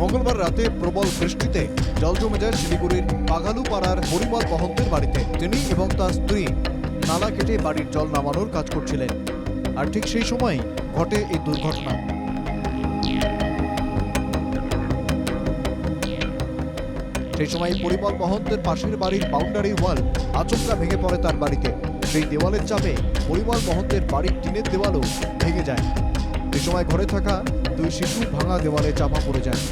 মঙ্গলবার রাতে প্রবল বৃষ্টিতে জল জমে যায় শিলিগুড়ির পাগালু পাড়ার পরিমল মহন্তের বাড়িতে। তিনি এবং তার স্ত্রী নালা কেটে বাড়ির জল নামানোর কাজ করছিলেন। আর ঠিক সেই সময় ঘটে এই দুর্ঘটনা। সেই সময় পরিমল মহন্তের পাশের বাড়ির বাউন্ডারি ওয়াল আচমকা ভেঙে পড়ে তার বাড়িতে। সেই দেওয়ালের চাপে পরিমল মহন্তের বাড়ির টিনের দেওয়ালও ভেঙে যায়। এই সময় ঘরে থাকা দুই শিশু ভাঙা দেওয়ালে চাপা পড়ে যায়।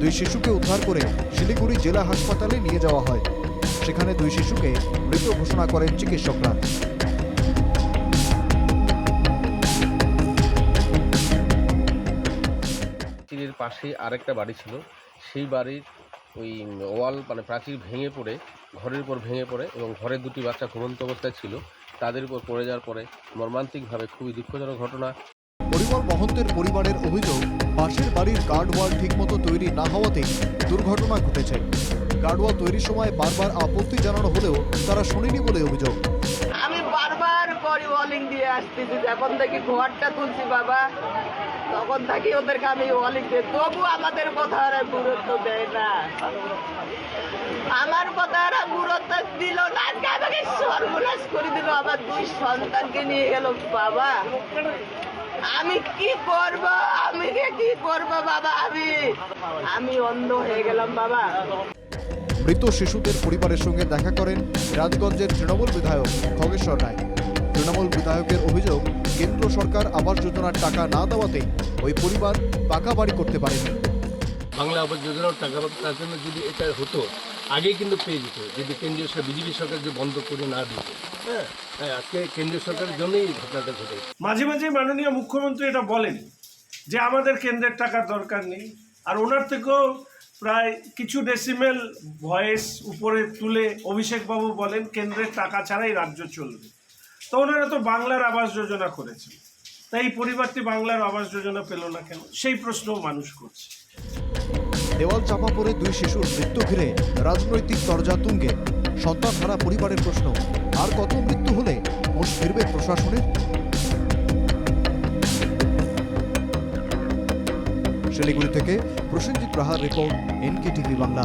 দুই শিশুকে উদ্ধার করে শিলিগুড়ি জেলা হাসপাতালে নিয়ে যাওয়া হয়। সেখানে দুই শিশুকে মৃত ঘোষণা করেন চিকিৎসকরা। প্রাচীরের পাশে আরেকটা বাড়ি ছিল। সেই বাড়ির ওই ওয়াল মানে প্রাচীর ভেঙে পড়ে, ঘরের উপর ভেঙে পড়ে এবং ঘরের দুটি বাচ্চা ঘুমন্ত অবস্থায় ছিল। তাদের উপর পড়ে যাওয়ার পরে মর্মান্তিকভাবে খুবই দুঃখজনক ঘটনা। মহন্তের পরিবারের অভিযোগ, পাশের বাড়ির গার্ডওয়াল ঠিকমতো তৈরি না হওয়াতেই দুর্ঘটনা ঘটেছে। গার্ডওয়াল তৈরির সময় বারবার আপত্তি জানানো হলেও তারা শোনেনি বলে অভিযোগ। আমি বারবার করি ওয়ালিং দিয়ে আসতেছি, যখন থেকে ঘরটা তুলছি বাবা, তখন থেকে ওদেরকে আমি ওয়ালিং দিয়ে, তবু আমাদের কথা ওরা গুরুত্ব দেয় না। আমার কথা ওরা গুরুত্ব দিল না আজকে আমাকে সর্বনাশ করে দিল, আমার দুই সন্তানকে নিয়ে গেল বাবা। আমি কি করব? আমি কি করব বাবা? আমি আমি অন্ধ হয়ে গেলাম বাবা। মৃত শিশুদের পরিবারের সঙ্গে দেখা করেন রাজগঞ্জের তৃণমূল বিধায়ক খগেশ্বর রায়। তৃণমূল বিধায়কের অভিযোগ কেন্দ্র সরকার আবাস যোজনার টাকা না দেওয়াতে ওই পরিবার পাকা বাড়ি করতে পারেনি। বাংলা আবাস যোজনার টাকা জন্য যদি এটা হতো আগেই কিন্তু পেয়ে যেত, যদি কেন্দ্রীয় সরকার, বিজেপি সরকার যে বন্ধ করে না দিত। হ্যাঁ আজকে কেন্দ্রীয় সরকারের জন্যই ঘটনাটা ঘটে। মাঝে মাঝে মাননীয় মুখ্যমন্ত্রী এটা বলেন, যে আমাদের কেন্দ্রের টাকার দরকার নেই, আর ওনার থেকেও প্রায় কিছু ডেসিমেল ভয়েস উপরে তুলে অভিষেকবাবু বলেন, কেন্দ্রের টাকা ছাড়াই রাজ্য চলবে। তো ওনারা তো বাংলার আবাস যোজনা করেছেন। তাই এই পরিবারটি বাংলার আবাস যোজনা পেল না কেন? সেই প্রশ্নও মানুষ করছে। দেওয়াল চাপা পড়ে দুই শিশুর মৃত্যু ঘিরে রাজনৈতিক তরজা তুঙ্গে। সন্তান হারা পরিবারের প্রশ্ন, আর কত মৃত্যু হলে হোশ ফিরবে প্রশাসনের? শিলিগুড়ি থেকে Prosenjit রাহার report N K TV Bangla.